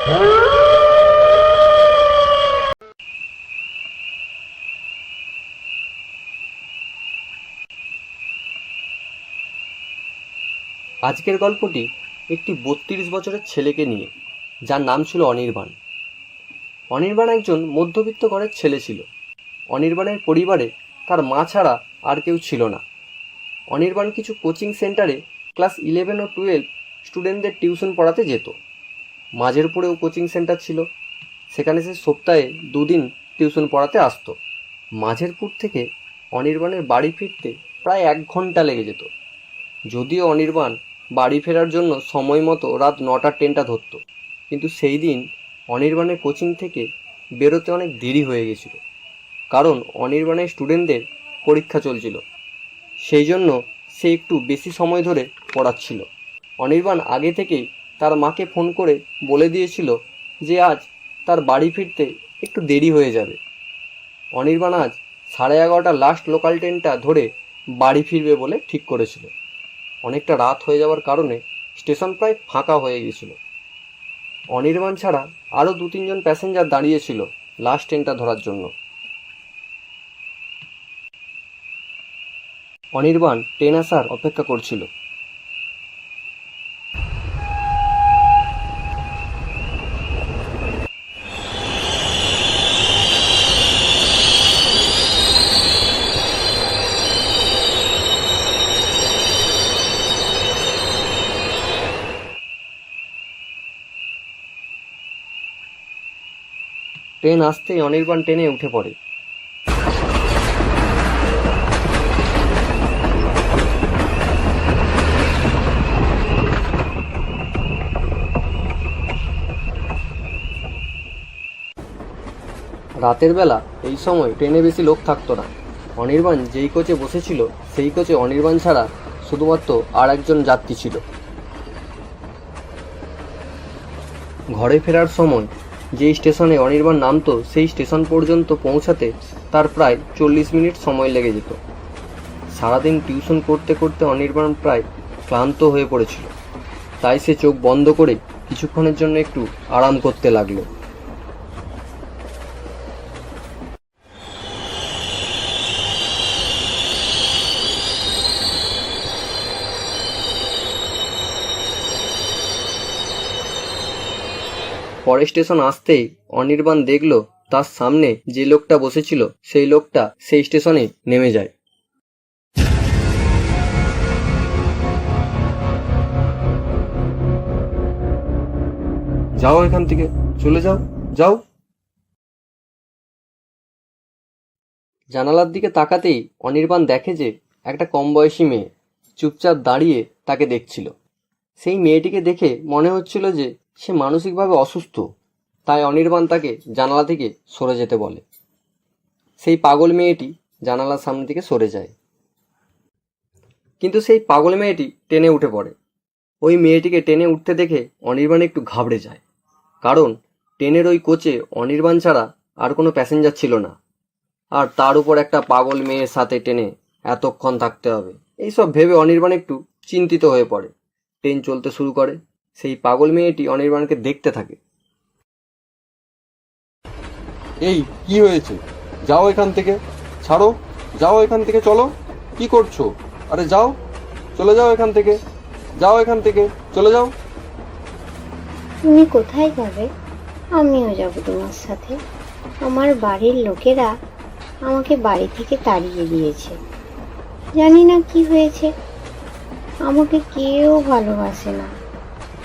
আজকের গল্পটি একটি বত্রিশ বছরের ছেলেকে নিয়ে, যার নাম ছিল অনির্বাণ। অনির্বাণ একজন মধ্যবিত্ত ঘরের ছেলে ছিল। অনির্বাণের পরিবারে তার মা ছাড়া আর কেউ ছিল না। অনির্বাণ কিছু কোচিং সেন্টারে ক্লাস ইলেভেন ও টুয়েলভ স্টুডেন্টদের টিউশন পড়াতে যেত। মাঝের পরেও কোচিং সেন্টার ছিল। সেখানে সে সপ্তাহে দুদিন টিউশন পড়াতে আসতো। মাঝেরপুর থেকে অনির্বাণের বাড়ি ফিরতে প্রায় এক ঘণ্টা লেগে যেত। যদিও অনির্বাণ বাড়ি ফেরার জন্য সময় মতো রাত নটার ট্রেনটা ধরতো। কিন্তু সেই দিন অনির্বাণের কোচিং থেকে বেরোতে অনেক দেরি হয়ে গেছিল। কারণ অনির্বাণের স্টুডেন্টদের পরীক্ষা চলছিল। সেই জন্য সে একটু বেশি সময় ধরে পড়াচ্ছিল। অনির্বাণ আগে থেকেই তার মাকে ফোন করে বলে দিয়েছিল যে আজ তার বাড়ি ফিরতে একটু দেরি হয়ে যাবে। অনির্বাণ আজ সাড়ে এগারোটা লাস্ট লোকাল ট্রেনটা ধরে বাড়ি ফিরবে বলে ঠিক করেছিল। অনেকটা রাত হয়ে যাওয়ার কারণে স্টেশন প্রায় ফাঁকা হয়ে গেছিল অনির্বাণ ছাড়া আরও দু তিনজন প্যাসেঞ্জার দাঁড়িয়েছিল লাস্ট ট্রেনটা ধরার জন্য। অনির্বাণ ট্রেন আসার অপেক্ষা করছিল। ট্রেন আসতেই অনির্বাণ ট্রেনে উঠে পড়ে। রাতের বেলা এই সময় ট্রেনে বেশি লোক থাকতো না। অনির্বাণ যেই কোচে বসেছিল, সেই কোচে অনির্বাণ ছাড়া শুধুমাত্র আর একজন যাত্রী ছিল। ঘরে ফেরার সময় যেই স্টেশনে অনির্বাণ নামতো, সেই স্টেশন পর্যন্ত পৌঁছাতে তার প্রায় চল্লিশ মিনিট সময় লেগে যেত। সারাদিন টিউশন করতে করতে অনির্বাণ প্রায় ক্লান্ত হয়ে পড়েছিল। তাই সে চোখ বন্ধ করে কিছুক্ষণের জন্য একটু আরাম করতে লাগল। পরের স্টেশন আসতেই অনির্বাণ দেখল তার সামনে যে লোকটা বসেছিল, সেই লোকটা সেই স্টেশনে নেমে যায়। যাও এখান থেকে, চলে যাও যাও। জানালার দিকে তাকাতেই অনির্বাণ দেখে যে একটা কম বয়সী মেয়ে চুপচাপ দাঁড়িয়ে তাকে দেখছিল। সেই মেয়েটিকে দেখে মনে হচ্ছিল যে সে মানসিকভাবে অসুস্থ, তাই অনির্বাণ তাকে জানালা থেকে সরে যেতে বলে। সেই পাগল মেয়েটি জানালার সামনে থেকে সরে যায়। কিন্তু সেই পাগল মেয়েটি টেনে উঠে পড়ে। ওই মেয়েটিকে টেনে উঠতে দেখে অনির্বাণ একটু ঘাবড়ে যায়। কারণ ট্রেনের ওই কোচে অনির্বাণ ছাড়া আর কোনো প্যাসেঞ্জার ছিল না। আর তার উপর একটা পাগল মেয়ের সাথে টেনে এতক্ষণ থাকতে হবে। এইসব ভেবে অনির্বাণ একটু চিন্তিত হয়ে পড়ে। ট্রেন চলতে শুরু করে। সেই পাগল মেয়েটি অনির্বাণকে দেখতে থাকে। এই কি হয়েছে? যাও এখান থেকে। ছাড়ো। যাও এখান থেকে চলো। কি করছ? আরে যাও। চলে যাও এখান থেকে। যাও এখান থেকে। চলে যাও। তুমি কোথায় যাবে? আমিও যাব তোমার সাথে। আমার বাড়ির লোকেরা আমাকে বাড়ি থেকে তাড়িয়ে দিয়েছে। জানি না কি হয়েছে। আমাকে কেউ ভালোবাসে না।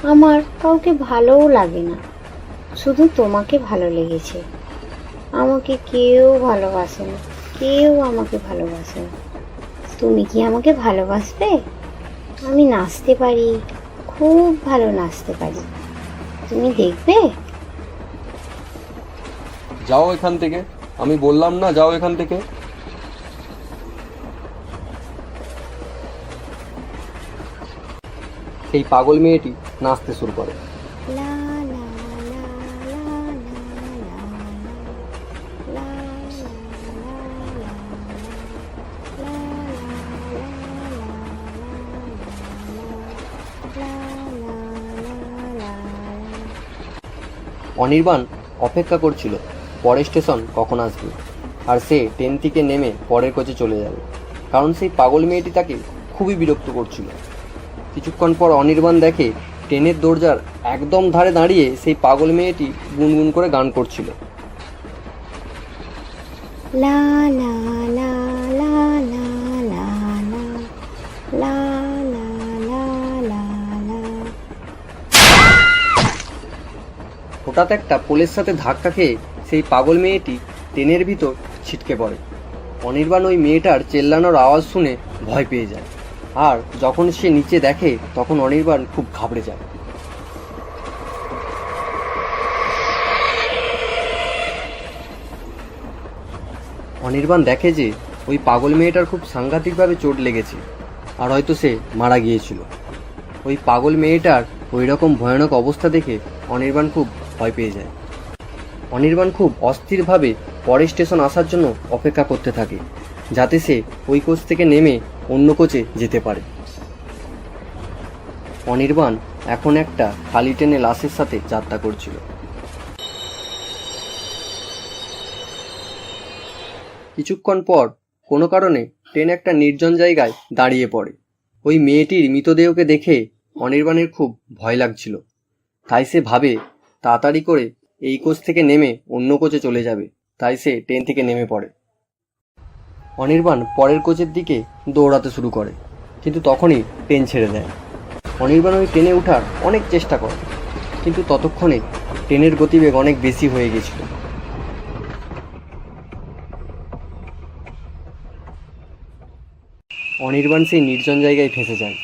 আমার কাউকে ভালোও লাগে না। শুধু তোমাকে ভালো লেগেছে। আমাকে কেউ ভালোবাসে না। কেউ আমাকে ভালোবাসে না। তুমি কি আমাকে ভালোবাসবে? আমি নাচতে পারি, খুব ভালো নাচতে পারি। তুমি দেখবে? যাও এখান থেকে। আমি বললাম না যাও এখান থেকে। সেই পাগল মেয়েটি নাচতে শুরু করে অনির্বাণ অপেক্ষা করছিল পরের স্টেশন কখন আসবে আর সে ট্রেন থেকে নেমে পরের কোচে চলে যাবে কারণ সেই পাগল মেয়েটি তাকে খুবই বিরক্ত করছিল কিছুক্ষণ পর অনির্বাণ দেখে ট্রেনের দরজার একদম ধারে দাঁড়িয়ে সেই পাগল মেয়েটি গুনগুন করে গান করছিল লা লা লা লা লা লা লা লা লা লা লা লা হঠাৎ একটা পোলের সাথে ধাক্কা খেয়ে সেই পাগল মেয়েটি ট্রেনের ভিতর ছিটকে পড়ে অনির্বাণ ওই মেয়েটার চেল্লানোর আওয়াজ শুনে ভয় পেয়ে যায় আর যখন সে নিচে দেখে, তখন অনির্বাণ খুব ঘাবড়ে যায়। অনির্বাণ দেখে যে ওই পাগল মেয়েটার খুব সাংঘাতিকভাবে চোট লেগেছে, আর হয়তো সে মারা গিয়েছিল। ওই পাগল মেয়েটার ওই রকম ভয়ানক অবস্থা দেখে অনির্বাণ খুব ভয় পেয়ে যায়। অনির্বাণ খুব অস্থিরভাবে পরের স্টেশন আসার জন্য অপেক্ষা করতে থাকে, যাতে সে ওই কোচ থেকে নেমে অন্য কোচে যেতে পারে। অনির্বাণ এখন একটা খালি ট্রেনে লাশের সাথে যাত্রা করছিল। কিছুক্ষণ পর কোনো কারণে ট্রেন একটা নির্জন জায়গায় দাঁড়িয়ে পড়ে। ওই মেয়েটির মৃতদেহকে দেখে অনির্বাণের খুব ভয় লাগছিল। তাই সে ভাবে তাড়াতাড়ি করে এই কোচ থেকে নেমে অন্য কোচে চলে যাবে। তাই সে ট্রেন থেকে নেমে পড়ে। অনির্বাণ পরের কোচের দিকে দৌড়াতে শুরু করে, কিন্তু তখনই ট্রেন ছেড়ে দেয়। অনির্বাণ ওই ট্রেনে ওঠার অনেক চেষ্টা করে, কিন্তু ততক্ষণে ট্রেনের গতিবেগ অনেক বেশি হয়ে গেছিল। অনির্বাণ সেই নির্জন জায়গায় ফেসে যায়।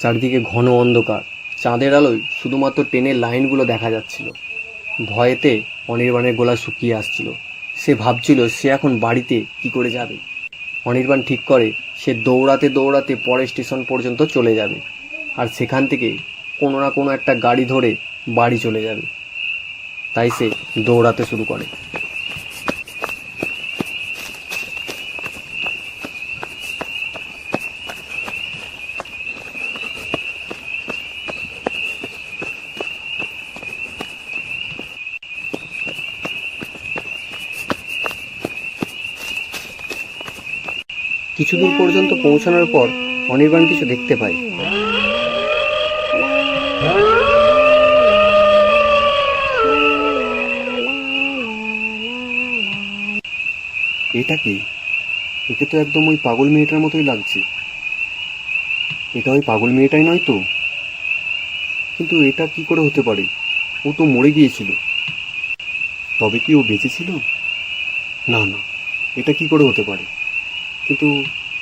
চারদিকে ঘন অন্ধকার। চাঁদের আলোয় শুধুমাত্র ট্রেনের লাইনগুলো দেখা যাচ্ছিল। ভয়েতে অনির্বাণের গলা শুকিয়ে আসছিল। সে ভাবছিল সে এখন বাড়িতে কি করে যাবে। অনির্বাণ ঠিক করে সে দৌড়াতে দৌড়াতে পরের স্টেশন পর্যন্ত চলে যাবে আর সেখান থেকে কোনো না কোনো একটা গাড়ি ধরে বাড়ি চলে যাবে। তাই সে দৌড়াতে শুরু করে। কিছু দূর পর্যন্ত পৌঁছানোর পর অনির্বাণ কিছু দেখতে পায়। এটা কি? একে তো একদম ওই পাগল মেয়েটার মতোই লাগছে। এটা ওই পাগল মেয়েটাই নয় তো? কিন্তু এটা কি করে হতে পারে? ও তো মরে গিয়েছিল। তবে কি ও বেঁচে ছিল? না না, এটা কি করে হতে পারে? কিন্তু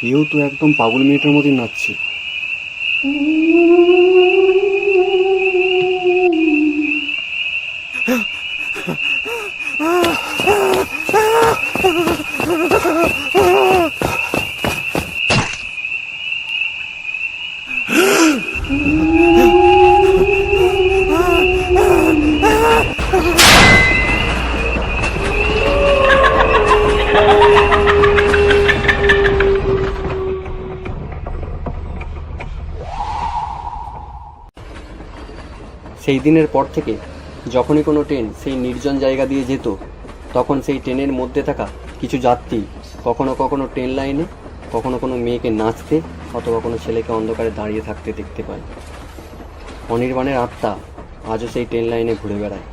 এও তো একদম পাগল মেয়েটার মতোই নাচছে। সেই দিনের পর থেকে যখনই কোনো ট্রেন সেই নির্জন জায়গা দিয়ে যেত, তখন সেই ট্রেনের মধ্যে থাকা কিছু যাত্রী কখনো কখনো ট্রেন লাইনে, কখনো কোনো মেয়েকে নাচতে অথবা কোনো ছেলেকে অন্ধকারে দাঁড়িয়ে থাকতে দেখতে পায়। অনির্বাণের আত্মা আজও সেই ট্রেন লাইনে ঘুরে বেড়ায়।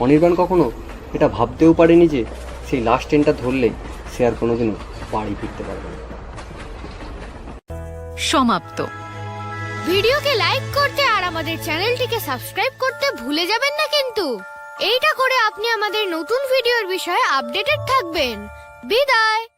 অনির্বাণ কখনো এটা ভাবতেও পারেনি যে সেই লাস্ট ট্রেনটা ধরলে সে আর কোনোদিনও বাড়ি ফিরতে পারবে না। সমাপ্ত। ভিডিওকে লাইক করতে আর আমাদের চ্যানেলটিকে সাবস্ক্রাইব করতে ভুলে যাবেন না কিন্তু। এইটা করে আপনি আমাদের নতুন ভিডিওর বিষয়ে আপডেটেড থাকবেন। বিদায়।